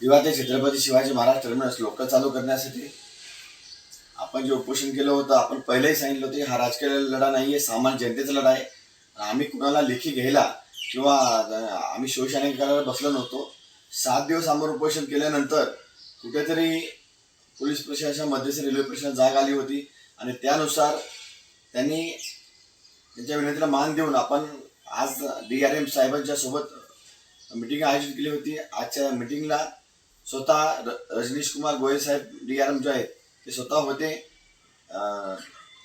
दिवाते Chhatrapati Shivaji Maharaj terminus local चालू करण्यासाठी. आपण जे उपोषण केलं होतं आपण पहिलेही सांगितलं होतं की हा राजकीय लढा नाही आहे सामान्य जनतेचा लढा आहे. आम्ही कुणाला लेखी घ्यायला किंवा आम्ही शिवशाने करायला बसलो नव्हतो. सात दिवस आम्ही उपोषण केल्यानंतर कुठेतरी पोलीस प्रशासन मध्यस्थी रेल्वे प्रशासन जाग आली होती. आणि त्यानुसार त्यांनी त्यांच्या विनंतीला मान देऊन आपण आज डी आर एम साहेबांच्या सोबत मिटिंग आयोजित केली होती. आजच्या मिटिंगला स्वतः र रजनीश कुमार गोयल साहेब डी आर एम जे आहेत ते स्वतः होते.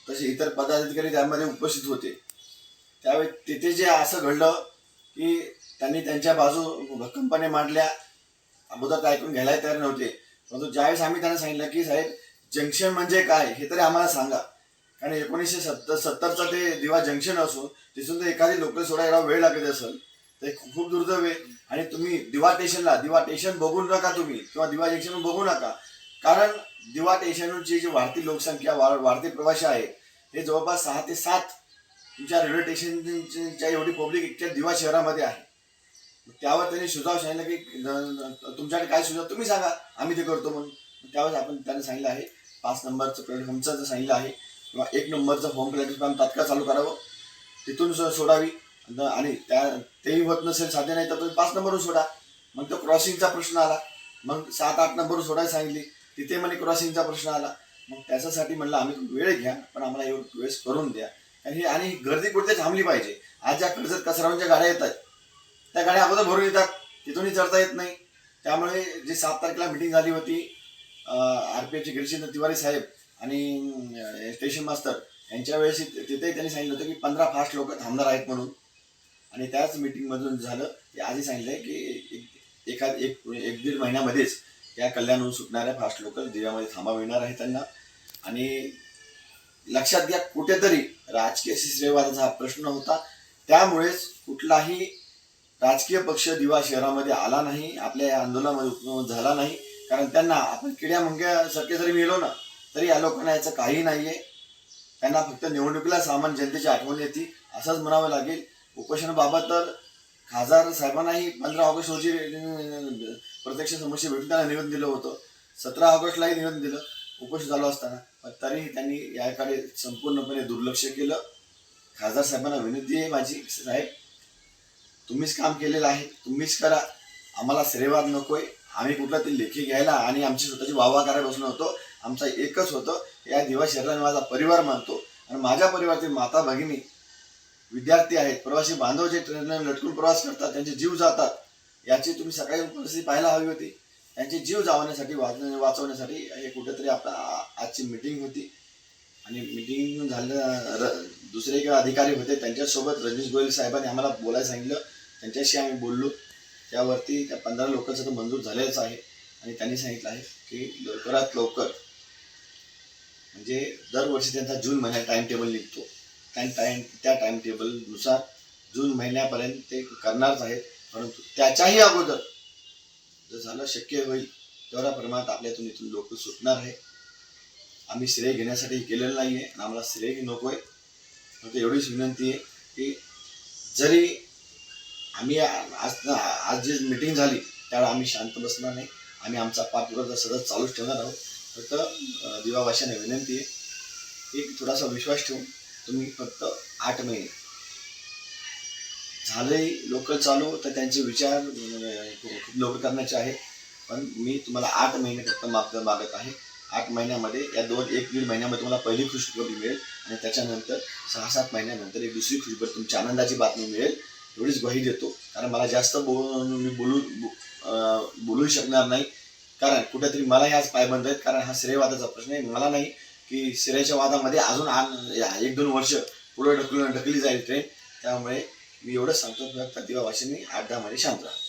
तसे इतर पदाधिकारी त्यामध्ये उपस्थित होते. त्यावेळी तिथे जे असं घडलं की त्यांनी त्यांच्या बाजू भक्कमपणे मांडल्या. अगोदर ते ऐकून घ्यायला तयार नव्हते. परंतु ज्यावेळेस आम्ही त्यांना सांगितलं की साहेब जंक्शन म्हणजे काय हे तरी आम्हाला सांगा. कारण एकोणीसशे सत्तर सत्तरचा ते दिवा जंक्शन असून तिथून जर एखादी लोकल सोडायला वेळ लागत असेल. ते खूप दुर्दैव आहे. आणि तुम्ही दिवा स्टेशनला दिवा स्टेशन बघू नका तुम्ही किंवा दिवा जंक्शन बघू नका. कारण दिवा स्टेशनची जी वाढती लोकसंख्या वा- वाढते प्रवासी आहे हे जवळपास सहा ते सात तुमच्या रेल्वे स्टेशनच्या एवढी पब्लिक एकट्या दिवा शहरामध्ये आहे. त्यावर त्यांनी सुझाव सांगितलं की तुमच्याकडे काय सुझाव तुम्ही सांगा आम्ही ते करतो म्हणून. त्यावेळेस आपण त्यांनी सांगितलं आहे पाच नंबरचं प्लॅटफॉर्मचं जर सांगितलं आहे किंवा एक नंबरचं होम प्लॅटफॉर्म तात्काळ चालू करावं. तिथून सोडावी. आणि त्या तेही होत नसेल साध्य नाही तर तुम्ही पाच नंबरवर सोडा. मग तो क्रॉसिंगचा प्रश्न आला. मग सात आठ नंबर सोडायला सांगितली. तिथे म्हणे क्रॉसिंगचा प्रश्न आला. मग त्याच्यासाठी म्हणलं आम्ही वेळ घ्या पण आम्हाला एवढं वेळेस करून द्या. आणि आणि गर्दी कुठे थांबली पाहिजे. आज ज्या कर्जत कसरावच्या गाड्या येतात त्या गाड्या अगोदर भरून येतात. तिथूनही चढता येत नाही. त्यामुळे जी सात तारखेला मिटिंग झाली होती आर पी एफचे गिरीशेंद्र तिवारी साहेब आणि स्टेशन मास्तर यांच्या वेळेस तिथेही त्यांनी सांगितलं होतं की पंधरा फास्ट लोक थांबणार आहेत म्हणून. आणि त्याच मीटिंगमधून झालं ते आधी सांगितलंय की एक- एखाद एक एक दीड महिन्यामध्येच या कल्याणहून सुटणाऱ्या फास्ट लोकल दिव्यामध्ये थांबा मिळणार आहे त्यांना. आणि लक्षात घ्या कुठेतरी राजकीय श्रेयवादाचा हा प्रश्न होता. त्यामुळेच कुठलाही राजकीय पक्ष दिवा शहरामध्ये आला नाही आपल्या या आंदोलनामध्ये उपक्रम झाला नाही. कारण त्यांना आपण किड्या मुंग्यासारखे जरी मिळलो ना तरी या लोकांना याचं काही नाही आहे त्यांना फक्त निवडणुकीला सामान्य जनतेची आठवण येते असंच म्हणावं लागेल. उपोषणाबाबत तर खासदार साहेबांनाही पंधरा ऑगस्ट रोजी प्रत्यक्ष समस्या भेटून त्यांना निवेदन दिलं होतं. सतरा ऑगस्टलाही निवेदन दिलं. उपोषण चालू असताना. तरीही त्यांनी याकडे संपूर्णपणे दुर्लक्ष केलं. खासदार साहेबांना विनंती आहे माझी साहेब तुम्हीच काम केलेलं आहे तुम्हीच करा. आम्हाला श्रेयवाद नकोय. आम्ही कुठला तरी लेखी घ्यायला आणि आमची स्वतःची वाहवा करायला बसलो होतो. आमचा एकच होतं. या दिवा शहराने माझा परिवार मानतो. आणि माझ्या परिवारातील माता भगिनी विद्यार्थी आहेत प्रवासी बांधव जे ट्रेनला लटकून प्रवास करतात त्यांचे जीव जातात याची तुम्ही सकाळी परिस्थिती पाहायला हवी होती. त्यांचे जीव जावण्यासाठी वाच वाचवण्यासाठी हे कुठेतरी आपला आजची मिटिंग होती. आणि मिटिंग झालं र- दुसरे एक अधिकारी होते त्यांच्यासोबत रजनीश गोयल साहेबांनी आम्हाला बोलायला सांगितलं. त्यांच्याशी आम्ही बोललो. त्यावरती त्या पंधरा लोकांचं तर मंजूर झालेलंच आहे. आणि त्यांनी सांगितलं आहे की लवकरात लवकर म्हणजे दरवर्षी त्यांचा जून महिन्यात टाइम टेबल निघतो. त्या टाइम त्या टाइम टेबलनुसार जून महिन्यापर्यंत ते करणारच आहेत. परंतु त्याच्याही अगोदर जर झालं शक्य होईल तेवढ्या प्रमाणात आपल्यातून इथून लोक सुटणार आहे आम्ही श्रेय घेण्यासाठी केलेलं नाही आहे आणि आम्हाला श्रेयही नको आहे फक्त एवढीच विनंती आहे की जरी आम्ही आज आज जी मीटिंग झाली त्यावेळी आम्ही शांत बसणार नाही. आम्ही आमचा पाठपुरावा सतत चालूच ठेवणार आहोत. फक्त दिवाभाषाने विनंती आहे एक थोडासा विश्वास ठेवून तुम्ही फक्त आठ महिने. झाले लोकल चालू तर त्यांचे विचार खूप लोक करण्याचे आहे पण मी तुम्हाला आठ महिने फक्त माग मागत आहे. आठ महिन्यामध्ये या दोन एक दीड महिन्यामध्ये तुम्हाला पहिली खुशखबरी मिळेल आणि त्याच्यानंतर सहा सात महिन्यानंतर एक दुसरी खुशखबरी तुमची आनंदाची बातमी मिळेल. एवढीच ग्वाही देतो. कारण मला जास्त बोलून मी बोलू बो- बोलू शकणार नाही. कारण कुठेतरी मलाही आज पायबंद आहेत. कारण हा श्रेयवादाचा प्रश्न आहे. मला नाही. की श्रेयाच्या वादामध्ये अजून आण- या- एक दोन वर्ष पुढे ढकलून ढकली जाईल ट्रेन त्यामुळे मी एवढंच सांगतो फक्त दिवा भाषेने आठ दहा महिने शांत राहा.